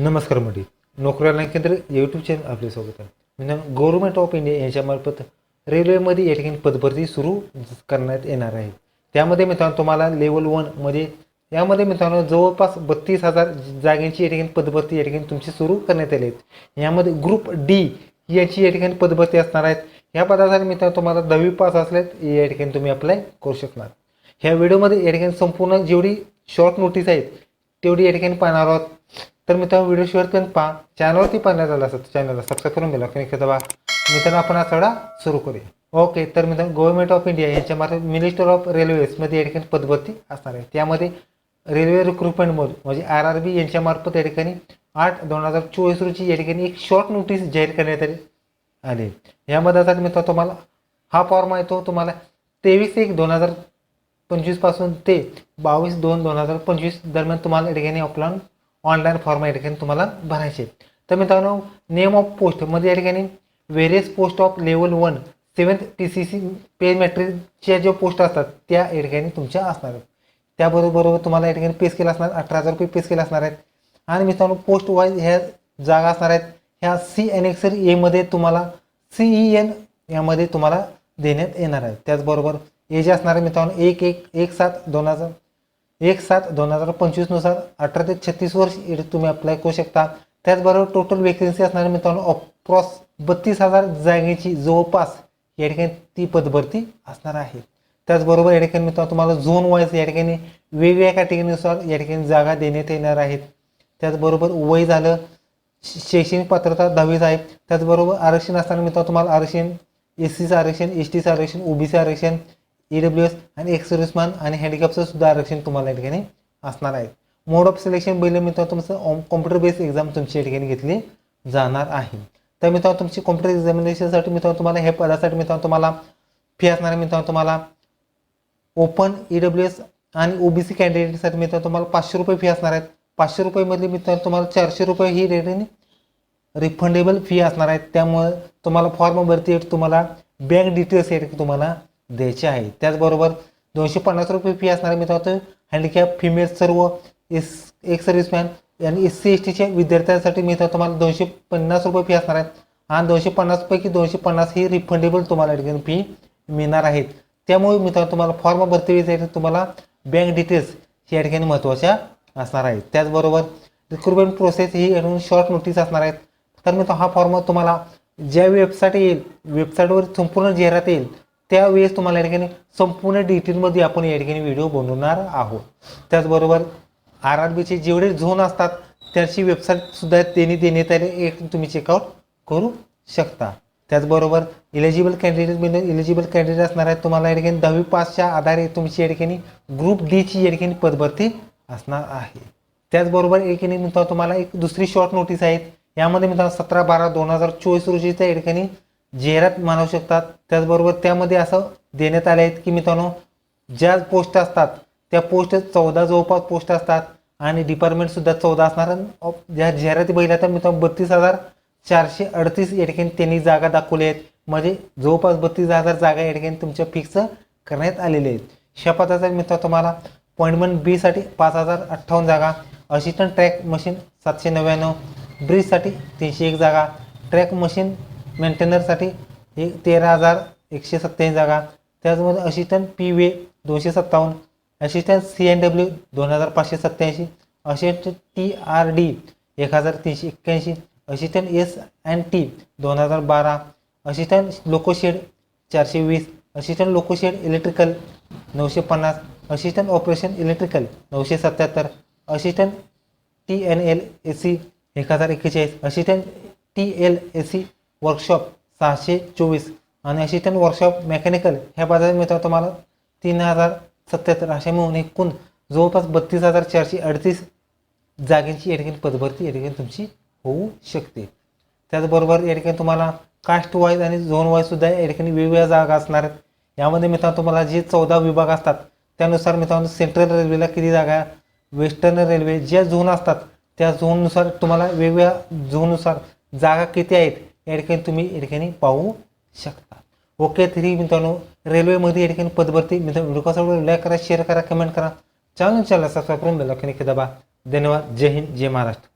नमस्कार मंडळी. नोकऱ्याला केंद्र यूट्यूब चॅनल आपले स्वागत आहे. मित्रांनो गव्हर्नमेंट ऑफ इंडिया यांच्यामार्फत रेल्वेमध्ये या ठिकाणी पदभरती सुरू करण्यात येणार आहे. त्यामध्ये मित्रांनो तुम्हाला लेवल वनमध्ये यामध्ये मित्रांनो जवळपास बत्तीस हजार जागेंची या ठिकाणी पदभरती या ठिकाणी तुमची सुरू करण्यात आली आहेत. यामध्ये ग्रुप डी याची या ठिकाणी पदभरती असणार आहेत. या पदासाठी मित्रांनो तुम्हाला दहावी पास असल्यास या ठिकाणी तुम्ही अप्लाय करू शकणार. ह्या व्हिडिओमध्ये या ठिकाणी संपूर्ण जेवढी शॉर्ट नोटीस आहेत तेवढी या ठिकाणी पाहणार आहोत. तर मित्रांनो व्हिडिओ शेअर पहा. चॅनलवरती पाहण्यात आला असेल चॅनलला सबस्क्राईब करून गेला की दबा. मित्रांनो आपण हा सगळा सुरू करूया. ओके तर मित्रांनो गव्हर्नमेंट ऑफ इंडिया यांच्यामार्फत मिनिस्टर ऑफ रेल्वेजमध्ये या ठिकाणी पदभरती असणार आहे. त्यामध्ये रेल्वे रिक्रुटमेंट मोड म्हणजे आर आर बी यांच्यामार्फत या ठिकाणी आठ दोन हजार चोवीस रोजी या ठिकाणी एक शॉर्ट नोटीस जाहीर करण्यात आली. आले. यामध्ये आता मित्र तुम्हाला हा फॉर्म आहे तो तुम्हाला तेवीस एक दोन हजार पंचवीसपासून ते बावीस दोन दोन हजार पंचवीस दरम्यान तुम्हाला या ठिकाणी ऑफलाईन ऑनलाईन फॉर्म या ठिकाणी तुम्हाला भरायचे तर मित्रांनो नेम ऑफ पोस्ट म्हणजे या ठिकाणी various post of level one seventh T C C page मॅट्रिकच्या ज्या पोस्ट असतात त्या या ठिकाणी तुमच्या असणार आहेत. त्याबरोबर तुम्हाला या ठिकाणी पेस केला असणार अठरा हजार रुपये पेस केला असणार आहेत. आणि मित्रांनो पोस्ट वाईज ह्या जागा असणार आहेत ह्या सी एन एक्सर एमध्ये तुम्हाला सी ई एन यामध्ये तुम्हाला देण्यात येणार आहे त्याचबरोबर ए जे असणार आहे मित्रांनो एक एक एक सात दोन हजार. एक सात दोन हजार पंचवीसनुसार अठरा ते छत्तीस वर्ष तुम्ही अप्लाय करू शकता. त्याचबरोबर टोटल वेकेन्सी असणारे मित्रांनो अप्रॉस बत्तीस हजार जागेची जवळपास या ठिकाणी ती पदभरती असणार आहे. त्याचबरोबर या ठिकाणी मित्रांनो तुम्हाला झोन वाईज या ठिकाणी वेगवेगळ्या कॅटेगरीनुसार या ठिकाणी जागा देण्यात येणार आहेत. त्याचबरोबर वय झालं शैक्षणिक पात्रता दहावीच आहे. त्याचबरोबर आरक्षण असताना मित्रांनो तुम्हाला आरक्षण एस सीचं आरक्षण एस टीचं आरक्षण ओबीसी आरक्षण ई डब्ल्यू एस आणि एक्स सर्व्हिसमॅन आणि हँडिकॅपचं सुद्धा आरक्षण तुम्हाला या ठिकाणी असणार आहे. मोड ऑफ सिलेक्शन पहिले मित्रांनो तुमचं कॉम्प्युटर बेस्ड एक्झाम तुमची या ठिकाणी घेतली जाणार आहे. तर मित्रांनो तुमची कॉम्प्युटर एक्झामिनेशनसाठी मित्रांनो तुम्हाला हे पदासाठी मित्रांनो तुम्हाला फी असणार आहे. मित्रांनो तुम्हाला ओपन ई डब्ल्यू एस आणि ओबीसी कॅन्डिडेटसाठी मित्रांनो तुम्हाला पाचशे रुपये फी असणार आहेत. पाचशे रुपयेमधली मित्रांनो तुम्हाला चारशे रुपये ही रेटने रिफंडेबल फी असणार आहेत. त्यामुळे तुम्हाला फॉर्म भरती तुम्हाला बँक डिटेल्स हे तुम्हाला द्यायचे आहे. त्याचबरोबर दोनशे पन्नास रुपये फी असणार आहे मित्रांनो. हँडिकॅप फिमेल सर्व एस एक सर्व्हिसमॅन आणि एस सी एस टीच्या विद्यार्थ्यांसाठी मित्रांनो तुम्हाला दोनशे पन्नास रुपये फी असणार आहेत. आणि दोनशे पन्नासपैकी दोनशे पन्नास ही रिफंडेबल तुम्हाला या ठिकाणी फी मिळणार आहेत. त्यामुळे मित्रांनो तुम्हाला फॉर्म भरती वेळेसाठी तुम्हाला बँक डिटेल्स या ठिकाणी महत्त्वाच्या असणार आहेत. त्याचबरोबर रिक्रुटमेंट प्रोसेस ही यातून शॉर्ट नोटीस असणार आहेत. तर मित्रांनो हा फॉर्म तुम्हाला ज्या वेबसाईट येईल वेबसाईटवर संपूर्ण जाहिरात येईल त्यावेळेस तुम्हाला या ठिकाणी संपूर्ण डिटेलमध्ये आपण या ठिकाणी व्हिडिओ बनवणार आहोत. त्याचबरोबर आर आर बीचे जेवढे झोन असतात त्याची वेबसाईटसुद्धा त्यांनी देण्यात आले. एक तुम्ही चेकआउट करू शकता. त्याचबरोबर इलिजिबल कॅन्डिडेट म्हणजे इलिजिबल कॅन्डिडेट असणार आहेत. तुम्हाला या ठिकाणी दहावी पासच्या आधारे तुमची या ठिकाणी ग्रुप डीची या ठिकाणी पदभरती असणार आहे. त्याचबरोबर एक ठिकाणी मित्रांनो तुम्हाला एक दुसरी शॉर्ट नोटीस आहेत. यामध्ये मित्रांनो सतरा बारा दोन हजार चोवीस रोजीच्या या ठिकाणी जाहिरात मानवू शकतात. त्याचबरोबर त्यामध्ये असं देण्यात आले आहेत की मित्रांनो ज्या पोस्ट असतात त्या पोस्ट चौदा जवळपास पोस्ट असतात आणि डिपार्टमेंटसुद्धा चौदा असणार ज्या जाहिराती बघितल्या तर मित्रांनो बत्तीस हजार चारशे अडतीस या ठिकाणी त्यांनी जागा दाखवल्या आहेत. म्हणजे जवळपास बत्तीस हजार जागा या ठिकाणी तुमच्या फिक्स करण्यात आलेल्या आहेत. शपथाचा मित्र तुम्हाला अपॉइंटमेंट बीसाठी पाच हजार अठ्ठावन्न जागा असिस्टंट ट्रॅक मशीन सातशे नव्याण्णव ब्रिजसाठी तीनशे एक जागा ट्रॅक मशीन मेंटेनरसाठी एक तेरा हजार एकशे सत्त्याऐंशी जागा. त्याचमध्ये असिस्टंट पी वे दोनशे सत्तावन्न असिस्टंट सी एन डब्ल्यू दोन हजार पाचशे सत्त्याऐंशी असिस्टंट टी आर डी एक हजार तीनशे एक्क्याऐंशी असिस्टंट एस अँड टी दोन हजार बारा असिस्टंट लोकोशेड चारशे वीस असिस्टंट लोकोशेड इलेक्ट्रिकल नऊशे पन्नास असिस्टंट ऑपरेशन इलेक्ट्रिकल नऊशे सत्याहत्तर assistant T N L A C एक हजार एक्केचाळीस assistant T L A C workshop सहाशे चोवीस आणि असिस्टंट वर्कशॉप मेकॅनिकल ह्या बाजारात मिळतात तुम्हाला. तीन हजार सत्याहत्तर अशा मिळून एकूण जवळपास बत्तीस हजार चारशे अडतीस जागेची या ठिकाणी पदभरती या ठिकाणी तुमची होऊ शकते. त्याचबरोबर या ठिकाणी तुम्हाला कास्ट वाईज आणि झोन वाईज सुद्धा या ठिकाणी वेगवेगळ्या जागा असणार आहेत. यामध्ये मित्रांनो तुम्हाला जे चौदा विभाग असतात त्यानुसार मित्रांनो सेंट्रल रेल्वेला किती जागा वेस्टर्न रेल्वे ज्या झोन असतात त्या झोननुसार तुम्हाला वेगवेगळ्या झोननुसार जागा किती आहेत या ठिकाणी तुम्ही या ठिकाणी पाहू शकता. ओके तरी मित्रांनो रेल्वेमध्ये या ठिकाणी पदभरती मित्रांनो व्हिडिओ कसा लाईक करा शेअर करा कमेंट करा. चॅनल चॅनल सबस्क्राईब करून बेल दाबा धन्यवाद. जय हिंद जय महाराष्ट्र.